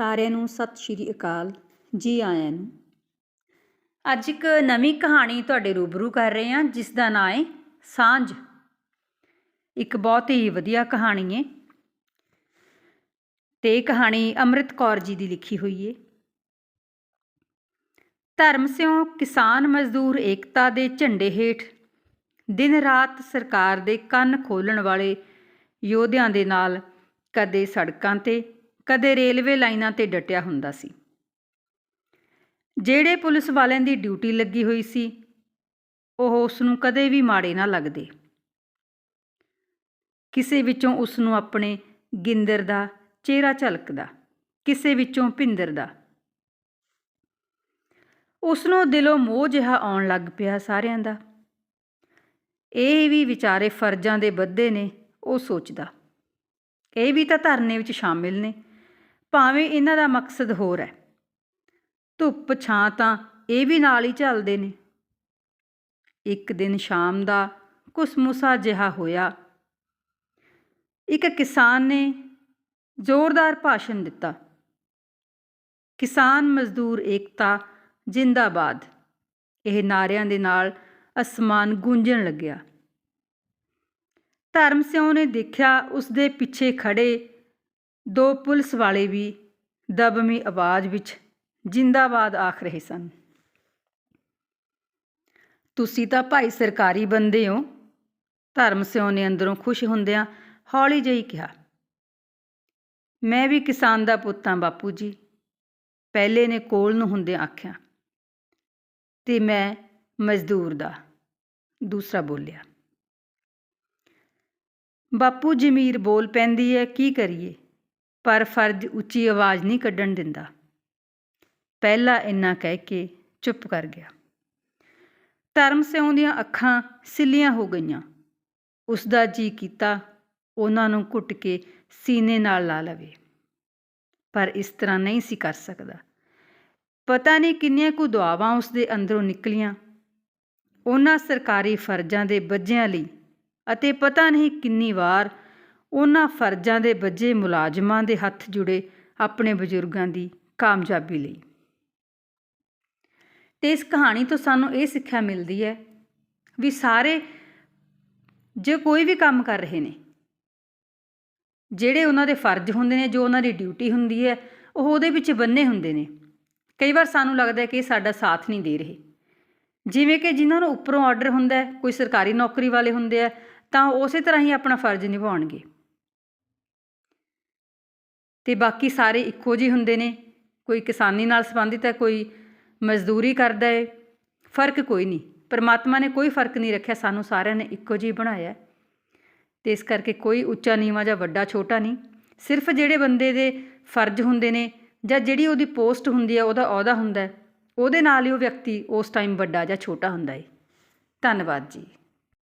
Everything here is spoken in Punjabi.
ਸਾਰਿਆਂ ਨੂੰ ਸਤਿ ਸ਼੍ਰੀ ਅਕਾਲ। ਜੀ ਆਇਆਂ ਨੂੰ। ਅੱਜ ਇੱਕ ਨਵੀਂ ਕਹਾਣੀ ਤੁਹਾਡੇ ਰੂਬਰੂ ਕਰ ਰਹੇ ਹਾਂ, ਜਿਸ ਦਾ ਨਾਂ ਹੈ ਸਾਂਝ। ਇੱਕ ਬਹੁਤ ਹੀ ਵਧੀਆ ਕਹਾਣੀ ਹੈ। ਤੇ ਇਹ ਕਹਾਣੀ ਅੰਮ੍ਰਿਤ ਕੌਰ ਜੀ ਦੀ ਲਿਖੀ ਹੋਈ ਹੈ। ਧਰਮ ਸਿਉ ਕਿਸਾਨ ਮਜ਼ਦੂਰ ਏਕਤਾ ਦੇ ਝੰਡੇ ਹੇਠ ਦਿਨ ਰਾਤ ਸਰਕਾਰ ਦੇ ਕੰਨ ਖੋਲਣ ਵਾਲੇ ਯੋਧਿਆਂ ਦੇ ਨਾਲ ਕਦੇ ਸੜਕਾਂ ਤੇ ਕਦੇ ਰੇਲਵੇ ਲਾਈਨਾਂ ਤੇ ਡਟਿਆ ਹੁੰਦਾ ਸੀ। ਜਿਹੜੇ ਪੁਲਿਸ ਵਾਲਿਆਂ ਦੀ ਡਿਊਟੀ ਲੱਗੀ ਹੋਈ ਸੀ, ਉਹ ਉਸ ਨੂੰ ਕਦੇ ਵੀ ਮਾੜੇ ਨਾ ਲੱਗਦੇ। ਕਿਸੇ ਵਿੱਚੋਂ ਉਸ ਨੂੰ ਆਪਣੇ ਗਿੰਦਰ ਦਾ ਚਿਹਰਾ ਝਲਕਦਾ, ਕਿਸੇ ਵਿੱਚੋਂ ਭਿੰਦਰ ਦਾ। ਉਸ ਨੂੰ ਦਿਲੋਂ ਮੋਹ ਜਿਹਾ ਆਉਣ ਲੱਗ ਪਿਆ ਸਾਰਿਆਂ ਦਾ। ਇਹ ਵੀ ਵਿਚਾਰੇ ਫਰਜ਼ਾਂ ਦੇ ਬੱਧੇ ਨੇ, ਉਹ ਸੋਚਦਾ। ਇਹ ਵੀ ਤਾਂ ਧਰਨੇ ਵਿੱਚ ਸ਼ਾਮਿਲ ਨੇ। ਭਾਵੇਂ ਇਹਨਾਂ ਦਾ ਮਕਸਦ ਹੋਰ ਹੈ। ਧੁੱਪ, ਛਾਂ ਤਾਂ ਇਹ ਵੀ ਨਾਲ ਹੀ ਚੱਲਦੇ ਨੇ। ਇੱਕ ਦਿਨ ਸ਼ਾਮ ਦਾ ਕੁਸਮੁਸਾ ਜਿਹਾ ਹੋਇਆ। ਇੱਕ ਕਿਸਾਨ ਨੇ ਜ਼ੋਰਦਾਰ ਭਾਸ਼ਣ ਦਿੱਤਾ। ਕਿਸਾਨ ਮਜ਼ਦੂਰ ਏਕਤਾ, ਜਿੰਦਾਬਾਦ। ਇਹ ਨਾਰਿਆਂ ਦੇ ਨਾਲ ਅਸਮਾਨ ਗੂੰਜਣ ਲੱਗਿਆ। ਧਰਮ ਸਿਉ ਨੇ ਦੇਖਿਆ ਉਸ ਦੇ ਪਿੱਛੇ ਖੜੇ ਦੋ ਪੁਲਿਸ ਵਾਲੇ ਵੀ ਦਬਮੀ ਆਵਾਜ਼ ਵਿੱਚ ਜਿੰਦਾਬਾਦ ਆਖ ਰਹੇ ਸਨ। ਤੁਸੀਂ ਤਾਂ ਭਾਈ ਸਰਕਾਰੀ ਬੰਦੇ ਹੋ। ਧਰਮ ਸਿਉ ਨੇ ਅੰਦਰੋਂ ਖੁਸ਼ ਹੁੰਦਿਆਂ ਹੌਲੀ ਜਿਹੀ ਕਿਹਾ, ਮੈਂ ਵੀ ਕਿਸਾਨ ਦਾ ਪੁੱਤ ਹਾਂ ਬਾਪੂ ਜੀ। ਪਹਿਲੇ ਨੇ ਕੋਲ ਨੂੰ ਹੁੰਦਿਆਂ ਆਖਿਆ, ਤੇ ਮੈਂ ਮਜ਼ਦੂਰ ਦਾ। ਦੂਸਰਾ ਬੋਲਿਆ, ਬਾਪੂ ਜਮੀਰ ਬੋਲ ਪੈਂਦੀ ਹੈ, ਕੀ ਕਰੀਏ? ਪਰ ਫਰਜ਼ ਉੱਚੀ ਆਵਾਜ਼ ਨਹੀਂ ਕੱਢਣ ਦਿੰਦਾ। ਪਹਿਲਾ ਇੰਨਾ ਕਹਿ ਕੇ ਚੁੱਪ ਕਰ ਗਿਆ। ਧਰਮ ਸਿਉਂ ਦੀਆਂ ਅੱਖਾਂ ਸਿੱਲੀਆਂ ਹੋ ਗਈਆਂ। ਉਸ ਦਾ ਜੀ ਕੀਤਾ ਉਹਨਾਂ ਨੂੰ ਘੁੱਟ ਕੇ ਸੀਨੇ ਨਾਲ ਲਾ ਲਵੇ। ਪਰ ਇਸ ਤਰ੍ਹਾਂ ਨਹੀਂ ਸੀ ਕਰ ਸਕਦਾ। ਪਤਾ ਨਹੀਂ ਕਿੰਨੀਆਂ ਕੁ ਦੁਆਵਾਂ ਉਸ ਦੇ ਅੰਦਰੋਂ ਨਿਕਲੀਆਂ। ਉਹਨਾਂ ਸਰਕਾਰੀ ਫਰਜ਼ਾਂ ਦੇ ਬੱਜਿਆਂ ਲਈ ਅਤੇ ਪਤਾ ਨਹੀਂ ਕਿੰਨੀ ਵਾਰ ਉਹਨਾਂ ਫਰਜ਼ਾਂ ਦੇ ਬੱਜੇ ਮੁਲਾਜ਼ਮਾਂ ਦੇ ਹੱਥ ਜੁੜੇ ਆਪਣੇ ਬਜ਼ੁਰਗਾਂ ਦੀ ਕਾਮਯਾਬੀ ਲਈ। ਤੇ ਇਸ ਕਹਾਣੀ ਤੋਂ ਸਾਨੂੰ ਇਹ ਸਿੱਖਿਆ ਮਿਲਦੀ ਹੈ ਵੀ ਸਾਰੇ ਜੇ ਕੋਈ ਵੀ ਕੰਮ ਕਰ ਰਹੇ ਨੇ, ਜਿਹੜੇ ਉਹਨਾਂ ਦੇ ਫਰਜ਼ ਹੁੰਦੇ ਨੇ, ਜੋ ਉਹਨਾਂ ਦੀ ਡਿਊਟੀ ਹੁੰਦੀ ਹੈ, ਉਹ ਉਹਦੇ ਵਿੱਚ ਬੰਨੇ ਹੁੰਦੇ ਨੇ। ਕਈ ਵਾਰ ਸਾਨੂੰ ਲੱਗਦਾ ਹੈ ਕਿ ਸਾਡਾ ਸਾਥ ਨਹੀਂ ਦੇ ਰਹੇ। ਜਿਵੇਂ ਕਿ ਜਿਨ੍ਹਾਂ ਨੂੰ ਉੱਪਰੋਂ ਆਰਡਰ ਹੁੰਦਾ ਕੋਈ ਸਰਕਾਰੀ ਨੌਕਰੀ ਵਾਲੇ ਹੁੰਦੇ ਆ, ਤਾਂ ਉਸੇ ਤਰ੍ਹਾਂ ਹੀ ਆਪਣਾ ਫਰਜ਼ ਨਿਭਾਉਣਗੇ। ਤੇ ਬਾਕੀ ਸਾਰੇ ਇੱਕੋ ਜਿਹੇ ਹੁੰਦੇ ਨੇ। ਕੋਈ ਕਿਸਾਨੀ ਨਾਲ ਸੰਬੰਧਿਤ ਹੈ, ਕੋਈ ਮਜ਼ਦੂਰੀ ਕਰਦਾ ਹੈ, ਫ਼ਰਕ ਕੋਈ ਨਹੀਂ। ਪਰਮਾਤਮਾ ਨੇ ਕੋਈ ਫ਼ਰਕ ਨਹੀਂ ਰੱਖਿਆ, ਸਾਨੂੰ ਸਾਰਿਆਂ ਨੇ ਇੱਕੋ ਜਿਹੀ ਬਣਾਇਆ ਤੇ ਇਸ ਕਰਕੇ ਕੋਈ ਉੱਚਾ ਨੀਵਾਂ ਜਾਂ ਵੱਡਾ ਛੋਟਾ ਨਹੀਂ। ਸਿਰਫ ਜਿਹੜੇ ਬੰਦੇ ਦੇ ਫਰਜ਼ ਹੁੰਦੇ ਨੇ ਜਾਂ ਜਿਹੜੀ ਉਹਦੀ ਪੋਸਟ ਹੁੰਦੀ ਹੈ, ਉਹਦਾ ਅਹੁਦਾ ਹੁੰਦਾ ਹੈ, ਉਹਦੇ ਨਾਲ ਹੀ ਉਹ ਵਿਅਕਤੀ ਉਸ ਟਾਈਮ ਵੱਡਾ ਜਾਂ ਛੋਟਾ ਹੁੰਦਾ ਹੈ। ਧੰਨਵਾਦ ਜੀ।